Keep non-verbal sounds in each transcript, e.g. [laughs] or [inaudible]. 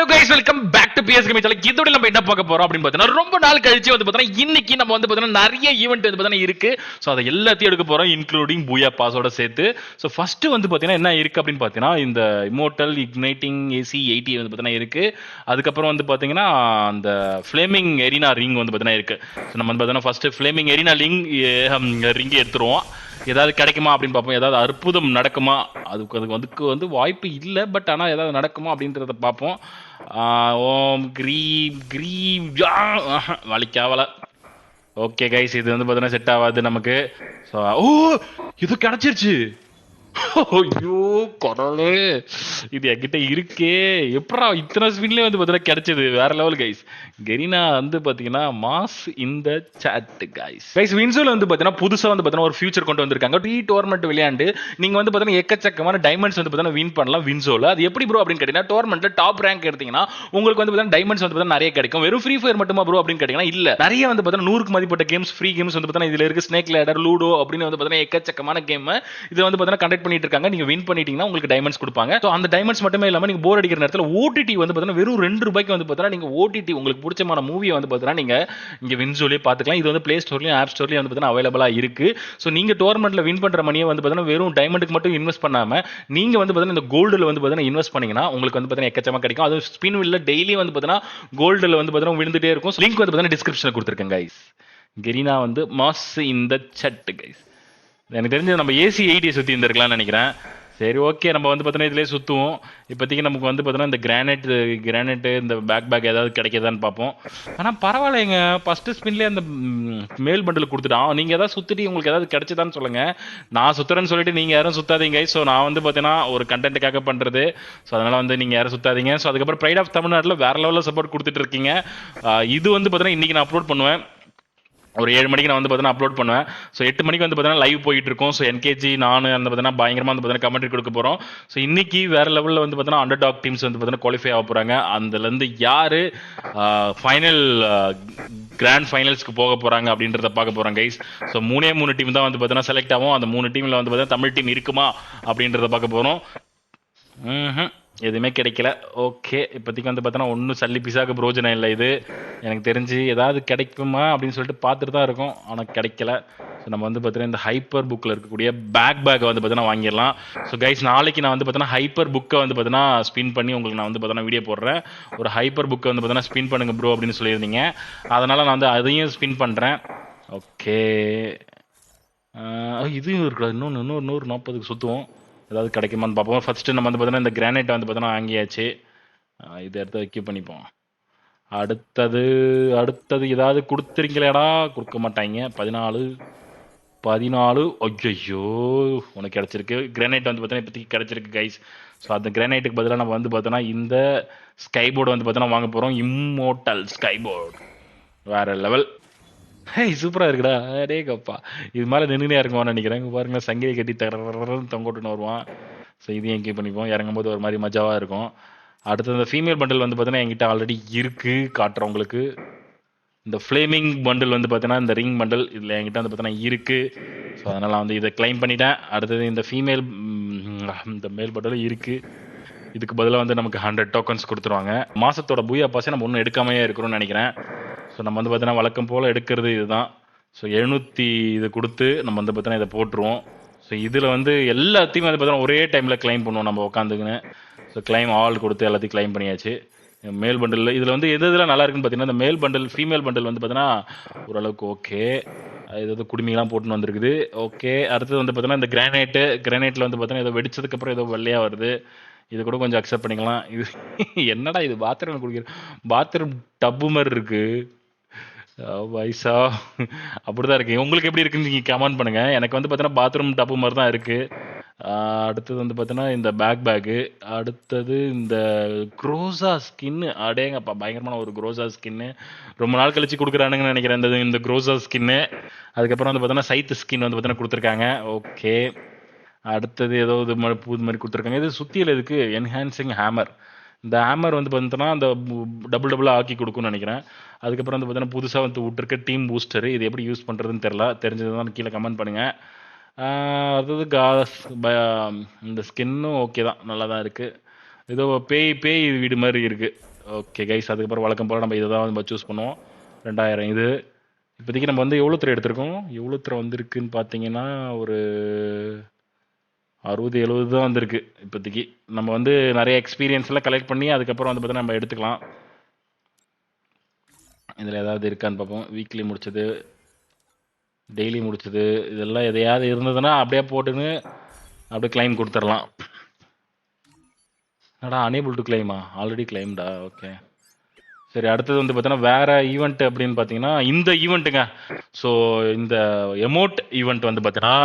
Hello guys welcome back to P S கமி இதோட நம்ம என்ன பார்க்க போறோம் அப்படின்னு பார்த்தீங்கன்னா ரொம்ப நாள் கழிச்சு வந்து பார்த்தீங்கன்னா இன்னைக்கு நம்ம வந்து பார்த்தீங்கன்னா நிறைய ஈவெண்ட் வந்து பார்த்தீங்கன்னா இருக்கு. ஸோ அதை எல்லாத்தையும் எடுக்க போறோம் இன்க்ளூடிங் பூயா பாஸோட சேர்த்து. ஸோ ஃபர்ஸ்ட் வந்து பார்த்தீங்கன்னா என்ன இருக்கு அப்படின்னு பார்த்தீங்கன்னா இந்த இமோட்டல் இக்னைட்டிங் ஏசி எயிட்டி வந்து பார்த்தீங்கன்னா இருக்கு. அதுக்கப்புறம் வந்து பார்த்தீங்கன்னா அந்த ஃப்ளேமிங் எரினா ரிங் வந்து பார்த்தீங்கன்னா இருக்கு. ஸோ நம்ம வந்து பார்த்தீங்கன்னா first flaming arena link ring எடுத்துருவோம். ஏதாவது கிடைக்குமா அப்படின்னு பார்ப்போம். ஏதாவது அற்புதம் நடக்குமா? அதுக்கு அதுக்கு வந்து வந்து வாய்ப்பு இல்லை. பட் ஆனால் ஏதாவது நடக்குமா அப்படின்றத பார்ப்போம். ஓம் கிரீம் கிரீம் வலிக்காவல. ஓகே கைஸ் இது வந்து பார்த்தோன்னா செட் ஆகாது நமக்கு. ஸோ ஓ இது கிடச்சிருச்சு. ஐயோ குரலு இது என்கிட்ட இருக்கே எப்படா இத்தனை ஸ்பின்லேயே வந்து பார்த்தீங்கன்னா கிடைச்சது வேற லெவல் கைஸ் கெரினா வந்து பார்த்தீங்கன்னா மாஸ் இந்த சாட் கைஸ் கைஸ் வின்சோல வந்து பார்த்தீங்கன்னா புதுசாக வந்து பார்த்தீங்கன்னா ஒரு ஃபியூச்சர் கொண்டு வந்திருக்காங்க டி டோர்மெண்ட் விளையாண்டு நீங்கள் வந்து பார்த்தீங்கன்னா எக்கச்சக்கமான டைமண்ட்ஸ் வந்து பார்த்தீங்கன்னா வின் பண்ணலாம் வின்சோல அது எப்படி ப்ரோ அப்படின்னு கேட்டீங்கன்னா டோர்மெண்ட்டில் டாப் ரேங்க் எடுத்தீங்கன்னா உங்களுக்கு வந்து பார்த்தீங்கன்னா டைமண்ட்ஸ் வந்து பார்த்தீங்கன்னா நிறைய கிடைக்கும் வெறும் ஃப்ரீ ஃபயர் மட்டுமா ப்ரோ அப்படின்னு கேட்டீங்கன்னா இல்ல நிறைய வந்து பார்த்தீங்கன்னா நூறுக்கு மதிப்பட்ட கேம்ஸ் ஃப்ரீ கேம்ஸ் வந்து பார்த்தீங்கன்னா இதுல இருக்கு ஸ்னேக் லேடர் லூடோ அப்படின்னு வந்து பார்த்தீங்கன்னா எக்கச்சக்கமான கேம் இது வந்து பார்த்தீங்கன்னா கண்டக்ட் பண்ணிட்டு இருக்காங்க நீங்க வின் பண்ணிட்டீங்கன்னா உங்களுக்கு டைமண்ட்ஸ் கொடுப்பாங்க ஸோ அந்த டைமண்ட்ஸ் மட்டுமே இல்லாமல் நீங்கள் போர் அடிக்கிற நேரத்தில் ஓடிடி வந்து பார்த்தீங்கன்னா வெறும் ரெண்டு ரூபாய்க்கு வந்து பார்த்தீங்கன்னா நீங்கள் ஓடிடி உங்களுக்கு பிடிச்சமான மூவியை வந்து பார்த்தீங்கன்னா நீங்கள் இங்கே வின்சோலே பார்த்துக்கலாம் இது வந்து பிளே ஸ்டோர்லேயும் ஆப் ஸ்டோர்லேயும் வந்து பார்த்தீங்கன்னா அவைலபிளாக இருக்குது ஸோ நீங்கள் டோர்மெண்ட்டில் வின் பண்ணுற மணியை வந்து பார்த்தீங்கன்னா வெறும் டைமண்டுக்கு மட்டும் இன்வெஸ்ட் பண்ணாமல் நீங்கள் வந்து பார்த்தீங்கன்னா இந்த கோல்டில் வந்து பார்த்தீங்கன்னா இன்வெஸ்ட் பண்ணீங்கன்னா உங்களுக்கு வந்து பார்த்தீங்கன்னா எக்கச்சமாக கிடைக்கும் அதுவும் ஸ்பின் வில்ல டெய்லி வந்து பார்த்தீங்கன்னா கோல்டில் வந்து பார்த்தீங்கன்னா விழுந்துட்டே இருக்கும் லிங்க் வந்து பார்த்தீங்கன்னா டிஸ்கிரிப்ஷனில் கொடுத்துருக்கேன் கைஸ் கெரினா வந்து மாஸ் இந்த சட் கைஸ் எனக்கு தெரிஞ்சு நம்ம ஏசி எயிட்டியை சுற்றி இருந்திருக்கலாம்னு நினைக்கிறேன் சரி ஓகே நம்ம வந்து பார்த்தோன்னா இதிலே சுற்றுவோம் இப்போதைக்கு நமக்கு வந்து பார்த்தோன்னா இந்த கிரானைட் கிரானைட்டு இந்த பேக் பேக் ஏதாவது கிடைக்கிதான்னு பார்ப்போம். ஆனால் பரவாயில்லைங்க ஃபஸ்ட்டு ஸ்பின்லேயே அந்த மேல் பண்டில் கொடுத்துட்டான். நீங்கள் ஏதாவது சுற்றிட்டு உங்களுக்கு ஏதாவது கிடைச்சதான்னு சொல்லுங்கள் நான் சுற்றுறேன்னு சொல்லிட்டு நீங்கள் யாரும் சுற்றாதீங்க ஸோ நான் வந்து பார்த்தீங்கன்னா ஒரு கண்டென்ட்டுக்காக பண்ணுறது ஸோ அதனால் வந்து நீங்கள் யாரும் சுத்தாதீங்க. ஸோ அதுக்கப்புறம் ப்ரைட் ஆஃப் தமிழ்நாட்டில் வேறு லெவலில் சப்போர்ட் கொடுத்துட்டு இருக்கீங்க. இது வந்து பார்த்தீங்கன்னா இன்றைக்கி நான் அப்லோட் பண்ணுவேன். ஒரு ஏழு மணிக்கு நான் வந்து பார்த்தீங்கன்னா அப்லோட் பண்ணுவேன். ஸோ எட்டு மணிக்கு வந்து பார்த்தீங்கன்னா லைவ் போயிட்டு இருக்கும் ஸோ என்கேஜி நான் அந்த பார்த்தீங்கன்னா பயங்கரமாக வந்து பார்த்தீங்கன்னா கமெண்ட்ரி கொடுக்க போகிறோம் ஸோ இன்னைக்கு வேற லெவலில் வந்து பார்த்தீங்கன்னா அண்டர் டாக் டீம்ஸ் வந்து பார்த்தீங்கன்னா குவாலிஃபை ஆக போகிறாங்க அதுலேருந்து யார் ஃபைனல் கிராண்ட் ஃபைனல்ஸ்க்கு போக போகிறாங்க அப்படின்றத பார்க்க போகிறோம் கைஸ் ஸோ மூணே மூணு டீம் தான் வந்து பார்த்தீங்கன்னா செலக்ட் ஆகும். அந்த மூணு டீமில் வந்து பார்த்தீங்கன்னா தமிழ் டீம் இருக்குமா அப்படின்றத பார்க்க போகிறோம் ம்ஹும். எதுவுமே கிடைக்கல. ஓகே இப்போதைக்கு வந்து பார்த்தோன்னா ஒன்றும் சல்லி பிசாக்கு பிரோஜனம் இல்லை இது. எனக்கு தெரிஞ்சு ஏதாவது கிடைக்குமா அப்படின்னு சொல்லிட்டு பார்த்துட்டு தான் இருக்கோம். ஆனால் கிடைக்கல. ஸோ நம்ம வந்து பார்த்தீங்கன்னா இந்த ஹைப்பர் புக்கில் இருக்கக்கூடிய பேக் பேக்கை வந்து பார்த்தீங்கன்னா வாங்கிடலாம். ஸோ கைஸ் நாளைக்கு நான் வந்து பார்த்தீங்கன்னா ஹைப்பர் புக்கை வந்து பார்த்தீங்கன்னா ஸ்பின் பண்ணி உங்களுக்கு நான் வந்து பார்த்தீங்கன்னா வீடியோ போடுறேன். ஒரு ஹைப்பர் புக்கை வந்து பார்த்தீங்கன்னா ஸ்பின் பண்ணுங்க ப்ரோ அப்படின்னு சொல்லியிருந்தீங்க. அதனால் நான் வந்து அதையும் ஸ்பின் பண்ணுறேன் ஓகே இதுவும் இருக்கா? இன்னொன்று இன்னொரு நூறு நாற்பதுக்கு சுற்றுவோம் ஏதாவது கிடைக்குமான்னு பார்ப்போம். ஃபஸ்ட்டு நம்ம வந்து பார்த்தோன்னா இந்த கிரானைட்டை வந்து பார்த்தோன்னா வாங்கியாச்சு. இதை எடுத்து வைக்க பண்ணிப்போம். அடுத்தது அடுத்தது ஏதாவது கொடுத்துருங்களேடா கொடுக்க மாட்டாங்க. பதினாலு பதினாலு ஐயோ உனக்கு கிடச்சிருக்கு. கிரானைட் வந்து பார்த்தோன்னா இப்போதைக்கு கிடச்சிருக்கு கைஸ் ஸோ அந்த கிரானைட்டுக்கு பதிலாக நம்ம வந்து பார்த்தோன்னா இந்த ஸ்கை போர்டு வந்து பார்த்தோன்னா வாங்க போகிறோம் இம்மோட்டல் ஸ்கை போர்டு வேறு லெவல் ஹேய் சூப்பராக இருக்குடா. அடே கப்பா. இது மேலே நின்றுனே இறங்குவான்னு நினைக்கிறேன். இங்க பாருங்க சங்கிலி கட்டி தரன்னு தொங்கோட்டுன்னு வருவான். ஸோ இதையும் எங்கே பண்ணிப்போம். இறங்கும் போது ஒரு மாதிரி மஜாவாக இருக்கும். அடுத்து இந்த ஃபீமேல் பண்டில் வந்து பார்த்தீங்கன்னா என்கிட்ட ஆல்ரெடி இருக்குது காட்டுறேன் உங்களுக்கு. இந்த ஃப்ளேமிங் பண்டில் வந்து பார்த்தீங்கன்னா இந்த ரிங் பண்டில் இதில் என்கிட்ட வந்து பார்த்தீங்கன்னா இருக்குது ஸோ அதனால் நான் வந்து இதை க்ளைம் பண்ணிட்டேன். அடுத்தது இந்த ஃபீமேல் இந்த மேல் பண்டில் இருக்குது இதுக்கு பதிலாக வந்து நமக்கு ஹண்ட்ரட் டோக்கன்ஸ் கொடுத்துருவாங்க. மாதத்தோட பூயா பாஸை நம்ம ஒன்றும் எடுக்காமையே இருக்கிறோம்னு நினைக்கிறேன். ஸோ நம்ம வந்து பார்த்தீங்கன்னா வழக்கம் போல் எடுக்கிறது இதுதான். ஸோ எழுநூற்றி இது கொடுத்து நம்ம வந்து பார்த்தீங்கன்னா இதை போட்டுருவோம். ஸோ இதில் வந்து எல்லாத்தையும் வந்து பார்த்தீங்கன்னா ஒரே டைமில் க்ளைம் பண்ணுவோம் நம்ம உட்காந்துக்குன்னு ஸோ க்ளைம் ஆல் கொடுத்து எல்லாத்தையும் க்ளைம் பண்ணியாச்சு. மேல் பண்டில் இதில் வந்து எது இதெல்லாம் நல்லா இருக்குன்னு பார்த்தீங்கன்னா இந்த மேல் பண்டில் ஃபீமேல் பண்டில் வந்து பார்த்தீங்கன்னா ஓரளவுக்கு ஓகே இது வந்து குடுமிலாம் போட்டுன்னு வந்திருக்குது. ஓகே அடுத்தது வந்து பார்த்தீங்கன்னா இந்த கிரானைட்டு கிரானைட்டில் வந்து பார்த்தீங்கன்னா ஏதோ வெடிச்சதுக்கப்புறம் ஏதோ வெள்ளையாக வருது. இது கூட கொஞ்சம் அக்செப்ட் பண்ணிக்கலாம். இது [laughs] என்னடா இது? பாத்ரூம் குடிக்கிற பாத்ரூம் டப்பு மாதிரி இருக்குது வயசா [laughs] அப்படிதான் இருக்கு. உங்களுக்கு எப்படி இருக்குன்னு நீங்க கமெண்ட் பண்ணுங்க. எனக்கு வந்து பார்த்தீங்கன்னா பாத்ரூம் டப்பு மாதிரி தான் இருக்கு. அடுத்தது வந்து பார்த்தீங்கன்னா இந்த பேக் பேக்கு அடுத்தது இந்த குரோசா ஸ்கின்னு அடேங்கப்பா பயங்கரமான ஒரு குரோசா ஸ்கின்னு ரொம்ப நாள் கழிச்சு கொடுக்குறானுங்கன்னு நினைக்கிறேன் இந்த இந்த குரோசா ஸ்கின்னு அதுக்கப்புறம் வந்து பார்த்தீங்கன்னா சைத்து ஸ்கின் வந்து பார்த்தீங்கன்னா கொடுத்துருக்காங்க. ஓகே அடுத்தது ஏதோ இது மாதிரி புது மாதிரி கொடுத்துருக்காங்க. இது சுத்தியில் இதுக்கு என்ஹான்சிங் ஹேமர் இந்த ஹேமர் வந்து பார்த்தோன்னா அந்த டபுள் டபுளாக ஆக்கி கொடுக்கும்னு நினைக்கிறேன். அதுக்கப்புறம் வந்து பார்த்தீங்கன்னா புதுசாக வந்து விட்டுருக்க டீம் பூஸ்டர் இது எப்படி யூஸ் பண்ணுறதுன்னு தெரில தெரிஞ்சதுதான் கீழே கமெண்ட் பண்ணுங்கள் அதாவது காஸ் இந்த ஸ்கின்னும் ஓகே தான். நல்லா தான் இருக்குது ஏதோ பேய் பேய் வீடு மாதிரி இருக்குது ஓகே கைஸ் அதுக்கப்புறம் வழக்கம் போல் நம்ம இதை தான் நம்ம சூஸ் பண்ணுவோம். ரெண்டாயிரம் இது. இப்போதைக்கு நம்ம வந்து எவ்வளோ தர எடுத்திருக்கோம்? எவ்வளோ தர வந்திருக்குன்னு பார்த்தீங்கன்னா ஒரு அறுபது எழுபது தான் வந்திருக்கு. இப்போதைக்கு நம்ம வந்து நிறைய எக்ஸ்பீரியன்ஸ்லாம் கலெக்ட் பண்ணி அதுக்கப்புறம் வந்து பார்த்தீங்கன்னா நம்ம எடுத்துக்கலாம். இதில் ஏதாவது இருக்கான்னு பார்ப்போம். வீக்லி முடிச்சது டெய்லி முடிச்சது இதெல்லாம் எதையாவது இருந்ததுன்னா அப்படியே போட்டுன்னு அப்படியே கிளைம் கொடுத்துடலாம். என்னடா அனேபிள் டு கிளைமா ஆல்ரெடி கிளைம்டா ஓகே சரி அடுத்தது வந்து பார்த்தீங்கன்னா வேற ஈவெண்ட் அப்படின்னு பார்த்தீங்கன்னா இந்த ஈவெண்ட்டுங்க ஸோ இந்த எமோட் ஈவெண்ட் வந்து பார்த்தீங்கன்னா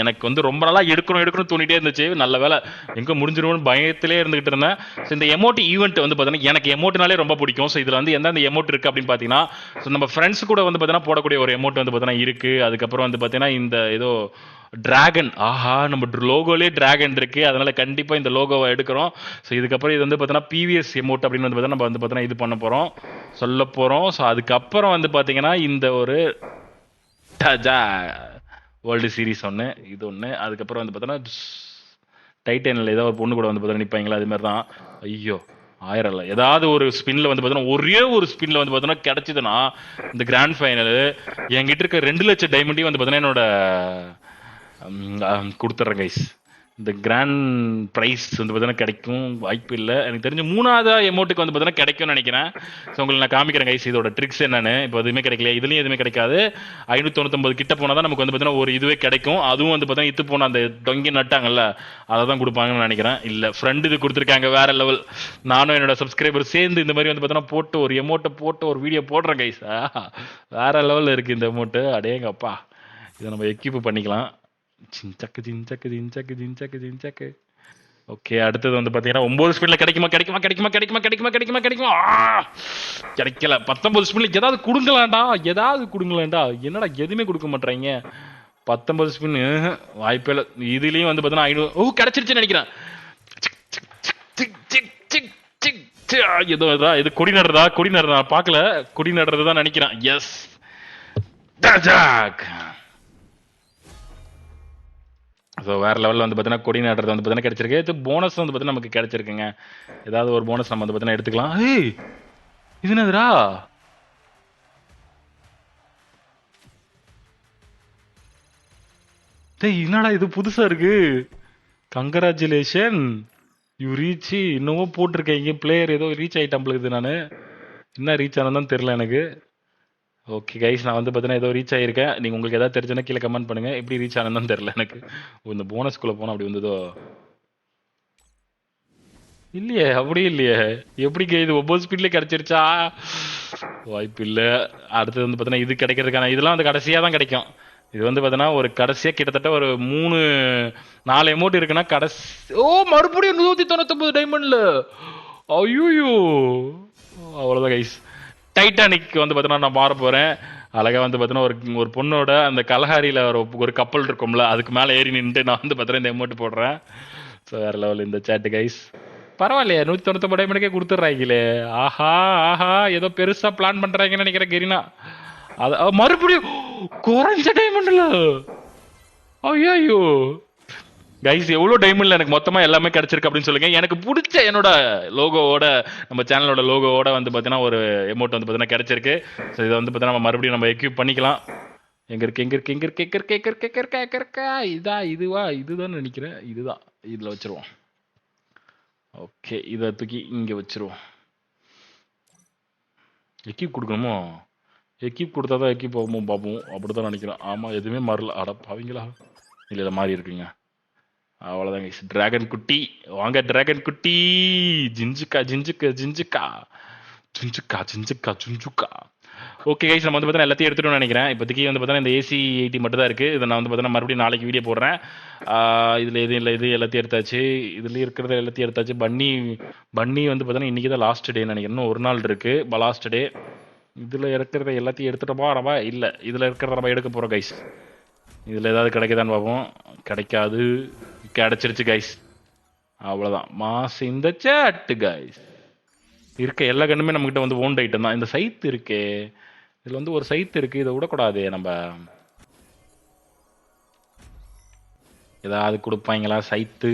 எனக்கு வந்து ரொம்ப நாளாக எடுக்கணும் எடுக்கணும் தோணிட்டே இருந்துச்சு. நல்ல வேலை எங்கே முடிஞ்சிருவோம்னு பயத்திலே இருந்துகிட்டு இருந்தேன். ஸோ இந்த எமோட் ஈவெண்ட் வந்து பார்த்தீங்கன்னா எனக்கு எமோட்னாலே ரொம்ப பிடிக்கும். ஸோ இதில் வந்து எந்தெந்த எமோட் இருக்குது அப்படின்னு பார்த்தீங்கன்னா ஸோ நம்ம ஃப்ரெண்ட்ஸ் கூட வந்து பார்த்தீங்கன்னா போடக்கூடிய ஒரு எமோட் வந்து பார்த்தீங்கன்னா இருக்குது அதுக்கப்புறம் வந்து பார்த்தீங்கன்னா இந்த ஏதோ டிராகன் ஆஹா நம்ம லோகோலே டிராகன் இருக்கு. அதனால கண்டிப்பா இந்த லோகோவை எடுக்கிறோம். ஸோ இதுக்கப்புறம் இது வந்து பார்த்தீங்கன்னா பிவிஎஸ் எமோட் அப்படின்னு வந்து பார்த்தீங்கன்னா நம்ம வந்து பார்த்தீங்கன்னா இது பண்ண போறோம். சொல்ல போறோம். ஸோ அதுக்கப்புறம் வந்து பார்த்தீங்கன்னா இந்த ஒரு டஜா வேர்ல்டு சீரிஸ் ஒன்று இது ஒன்று அதுக்கப்புறம் வந்து பார்த்தீங்கன்னா டைட்டனில் ஏதாவது ஒரு பொண்ணு கூட வந்து பார்த்தீங்கன்னா நிற்பாங்களா அது மாதிரி தான் ஐயோ ஆயிரம் இல்லை ஏதாவது ஒரு ஸ்பின்ல வந்து பார்த்தீங்கன்னா ஒரே ஒரு ஸ்பின்ல வந்து பார்த்தீங்கன்னா கிடைச்சதுன்னா இந்த கிராண்ட் ஃபைனல் என்கிட்ட இருக்க ரெண்டு லட்சம் டைமண்டையும் வந்து பார்த்தீங்கன்னா என்னோட கொடுத்துட்றேன் கைஸ் இந்த கிராண்ட் ப்ரைஸ் வந்து பார்த்தீங்கன்னா கிடைக்கும் வாய்ப்பு இல்லை. எனக்கு தெரிஞ்ச மூணாவது எமௌண்ட்டுக்கு வந்து பார்த்தீங்கன்னா கிடைக்கும்னு நினைக்கிறேன். ஸோ உங்களுக்கு நான் காமிக்கிறேன் கைஸ் இதோட ட்ரிக்ஸ் என்னன்னு. இப்போ எதுவுமே கிடைக்கல இதுலேயும் எதுவுமே கிடைக்காது. ஐநூற்றி தொண்ணூத்தொம்பது கிட்ட போனால் தான் நமக்கு வந்து பார்த்தீங்கன்னா ஒரு இதுவே கிடைக்கும். அதுவும் வந்து பார்த்தீங்கன்னா இத்து போன அந்த டொங்கி நட்டாங்கல்ல அதை தான் கொடுப்பாங்கன்னு நினைக்கிறேன். இல்லை ஃப்ரெண்டு இது கொடுத்துருக்காங்க வேற லெவல் நானும் என்னோட சப்ஸ்கிரைபர் சேர்ந்து இந்த மாதிரி வந்து பார்த்தீங்கன்னா போட்டு ஒரு எமௌண்ட்டை போட்டு ஒரு வீடியோ போடுறேன் கைஸ் வேற லெவலில் இருக்குது இந்த எமௌண்ட்டு அடேங்கப்பா. இதை நம்ம எக்யூப் பண்ணிக்கலாம். சின்சக்கு சின்சக்கு சின்சக்கு சின்சக்கு சின்சக்கு ஓகே அடுத்தது வந்து பார்த்தீங்கன்னா ஒன்பது ஸ்பீட்ல கிடைக்குமா கிடைக்குமா கிடைக்குமா கிடைக்குமா கிடைக்குமா கிடைக்குமா கிடைக்குமா? ஆ! கிடைக்கல. பத்தொன்பது ஸ்பீட்ல ஏதாவது கொடுங்களாண்டா ஏதாவது கொடுங்களாண்டா என்னடா எதுவுமே கொடுக்க மாட்டேறாங்க பத்தொன்பது ஸ்பின் வாய்ப்பே இல்லை. இதுலேயும் வந்து பார்த்தீங்கன்னா ஐநூறு ஓ கிடைச்சிருச்சுன்னு நினைக்கிறேன். சிக், ஏதோ இதா இது கொடி நடுறதா கொடி நடுறதா? பார்க்கல. கொடி நடுறது தான் நினைக்கிறேன் எஸ் ஸோ வேற லெவலில் வந்து பார்த்தீங்கன்னா கொடி நடுறது வந்து பார்த்தீங்கன்னா கிடைச்சிருக்கு. இது போனஸ் வந்து பார்த்தீங்கன்னா நமக்கு கிடைச்சிருக்குங்க. ஏதாவது ஒரு போனஸ் நம்ம வந்து பார்த்தீங்கன்னா எடுத்துக்கலாம். ஏய் இது என்னதுடா? டேய் என்னடா இது புதுசாக இருக்கு? கங்கராச்சுலேஷன் யூ ரீச் இன்னமும் இங்கே பிளேயர் ஏதோ ரீச் ஆயிட்டான் இது நான். என்ன ரீச் ஆனதுன்னு தெரில எனக்கு. ஓகே கைஸ் நான் வந்து பார்த்தீங்கன்னா ஏதோ ரீச் ஆயிருக்கேன். நீங்கள் உங்களுக்கு எதாவது தெரிஞ்சுன்னா கீழே கமெண்ட் பண்ணுங்க. எப்படி ரீச் ஆனதுன்னு தெரில எனக்கு. இந்த போனஸ்குள்ளே போனால் அப்படி வந்ததோ? இல்லையே அப்படி இல்லையே. எப்படி இது ஒவ்வொரு ஸ்பீட்லேயே கிடைச்சிருச்சா? வாய்ப்பு இல்லை அடுத்தது வந்து பார்த்தீங்கன்னா இது கிடைக்கிறதுக்கான இதெல்லாம் வந்து கடைசியாக தான் கிடைக்கும். இது வந்து பார்த்தீங்கன்னா ஒரு கடைசியாக கிட்டத்தட்ட ஒரு மூணு நாலு அமௌண்ட் இருக்குன்னா கடைசி ஓ மறுபடியும் நூற்றி தொண்ணூத்தொம்பது டைமண்டில் ஐயோ அவ்வளோதான் கைஸ் டைட்டானிக் வந்து பார்த்தீங்கன்னா நான் மாற போகிறேன் அழகாக வந்து பார்த்தீங்கன்னா ஒரு ஒரு பொண்ணோட அந்த கலஹாரியில் ஒரு ஒரு கப்பல் இருக்கும்ல அதுக்கு மேலே ஏறி நின்றுட்டு நான் வந்து பார்த்தீங்கன்னா இந்த அமௌண்ட் போடுறேன். ஸோ வேறு லெவல் இந்த சேட்டு கைஸ் பரவாயில்லையே நூற்றி தொண்ணூத்தொம்பது மணிக்கே கொடுத்துட்றாங்களே ஆஹா ஆஹா ஏதோ பெருசாக பிளான் பண்ணுறாங்கன்னு நினைக்கிறேன் கெரினா. அது மறுபடியும் குறைஞ்ச டைமண்டில் ஐயோ கைஸ் எவ்வளோ டைமண்ட்ல எனக்கு மொத்தமாக எல்லாமே கிடைச்சிருக்கு அப்படின்னு சொல்லுங்க. எனக்கு பிடிச்ச என்னோட லோகோவோட நம்ம சேனலோட லோகோவோட வந்து பார்த்தீங்கன்னா ஒரு எமௌண்ட் வந்து பார்த்தீங்கன்னா கிடைச்சிருக்கு. ஸோ இதை வந்து பார்த்தீங்கன்னா நம்ம மறுபடியும் நம்ம எக்யூப் பண்ணிக்கலாம். எங்க இருக்கு எங்க இருக்கு எங்க இருக்கு எங்க இருக்கு எங்க இருக்கு எங்க இருக்கு எங்க இருக்கா இதா இதுவா இதுதான் நினைக்கிறேன். இதுதான். இதில் வச்சிருவோம். ஓகே இதை தூக்கி இங்கே வச்சிருவோம். எக்யூப் கொடுக்கணுமோ? எக்யூப் கொடுத்தா தான் எக்யூப் போகும் பார்ப்போம் அப்படி தான் நினைக்கிறேன். ஆமாம் எதுவுமே மாறல. அட பாவீங்களா? இல்லை இல்லை மாறி இருக்குங்க. அவ்வளோதாங்க டிராகன் குட்டி. வாங்க டிராகன் குட்டி. ஜிஞ்சுக்கா ஜிஞ்சுக்கா ஜிஞ்சுக்கா ஜிஞ்சுக்கா ஜிஞ்சுக்கா ஜுஞ்சுக்கா ஓகே கைஸ் நம்ம வந்து பார்த்தீங்கன்னா எல்லாத்தையும் எடுத்துட்டோம்னு நினைக்கிறேன். இப்போதைக்கு வந்து பார்த்தீங்கன்னா இந்த ஏசி எயிட்டி மட்டும் தான் இருக்குது இதை நான் வந்து பார்த்தீங்கன்னா மறுபடியும் நாளைக்கு வீடியோ போடுறேன். இதில் எதுவும் இல்லை இது எல்லாத்தையும் எடுத்தாச்சு. இதுலேயும் இருக்கிறத எல்லாத்தையும் எடுத்தாச்சு. பன்னி பன்னி வந்து பார்த்தீங்கன்னா இன்றைக்கி தான் லாஸ்ட் டே நினைக்கிறேன். இன்னும் ஒரு நாள் இருக்குது லாஸ்ட் டே இதில் இருக்கிறத எல்லாத்தையும் எடுத்துட்டோமா நம்ம? இல்லை. இதில் இருக்கிறத நம்ம எடுக்க போகிறோம் கைஸ் இதில் ஏதாவது கிடைக்குதான்னு பார்ப்போம். கிடைக்காது. கிடைச்சிருச்சு கைஸ் அவ்வளோதான் மாஸ் இந்த சேட்டு கைஸ் இருக்க எல்லா கண்ணுமே நம்மக்கிட்ட வந்து ஓன் ஐட்டம் தான் இந்த சைத்து இருக்கே. இதில் வந்து ஒரு சைத்து இருக்குது இதை விடக்கூடாது நம்ம. ஏதாவது கொடுப்பாங்களா? சைத்து.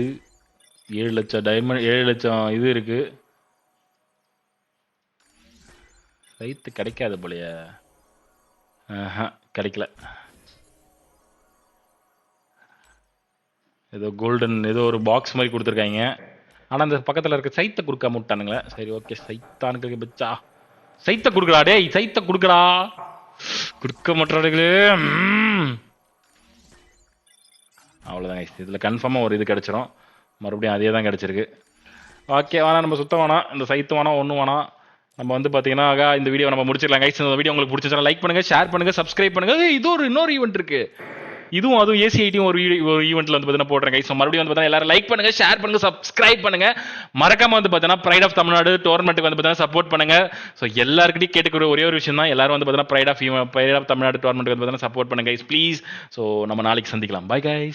ஏழு லட்சம் டைமண்ட் ஏழு லட்சம் இது இருக்கு. சைத்து கிடைக்காது போலயே. கிடைக்கல. ஏதோ கோல்டன் ஏதோ ஒரு பாக்ஸ் மாதிரி கொடுத்துருக்காங்க. ஆனா அந்த பக்கத்துல இருக்க சைத்தை கொடுக்காம விட்டானுங்களே சரி ஓகே சைத்தானுக்கு பச்சா. சைத்தை கொடுக்குறா டே சைத்தை கொடுக்குறா. கொடுக்க மாட்டாடுகளே அவ்வளோதாங்க இதில் இதுல கன்ஃபார்மாக ஒரு இது கிடைச்சிரும். மறுபடியும் அதே தான் கிடைச்சிருக்கு. ஓகே வேணா நம்ம சுத்தம் வேணாம் இந்த சைத்து வேணாம் ஒன்றும் வேணாம் நம்ம வந்து பார்த்தீங்கன்னா ஆகா, இந்த வீடியோ நம்ம முடிச்சிடலாம் கைஸ் இந்த வீடியோ உங்களுக்கு பிடிச்சிருந்தா லைக் பண்ணுங்க ஷேர் பண்ணுங்க சப்ஸ்கிரைப் பண்ணுங்க. இது ஒரு இன்னொரு ஈவெண்ட் இருக்கு. இதுவும் அதுவும் ஏசி ஐடியும் ஒரு ஈ- ஒரு ஈவெண்ட்ல வந்து பார்த்தீங்கன்னா போடுறேன் கைஸ் மறுபடியும் வந்து பார்த்தீங்கன்னா எல்லாரும் லைக் பண்ணுங்க ஷேர் பண்ணுங்க சப்ஸ்கிரைப் பண்ணுங்க. மறக்காம வந்து பார்த்தீங்கன்னா ப்ரைட் ஆஃப் தமிழ்நாடு டோர்னமெண்ட்டுக்கு வந்து பார்த்தீங்கன்னா சப்போர்ட் பண்ணுங்க. ஸோ எல்லாருக்கிட்டையும் கேட்டுக்கிற ஒரே ஒரு விஷயம் தான் எல்லாரும் வந்து பார்த்தீங்கன்னா pride of pride of Tamil Nadu டோர்னமெண்ட்டுக்கு வந்து பார்த்தீங்கன்னா சப்போர்ட் பண்ணுங்க கைஸ் ப்ளீஸ் ஸோ நம்ம நாளைக்கு சந்திக்கலாம். Bye guys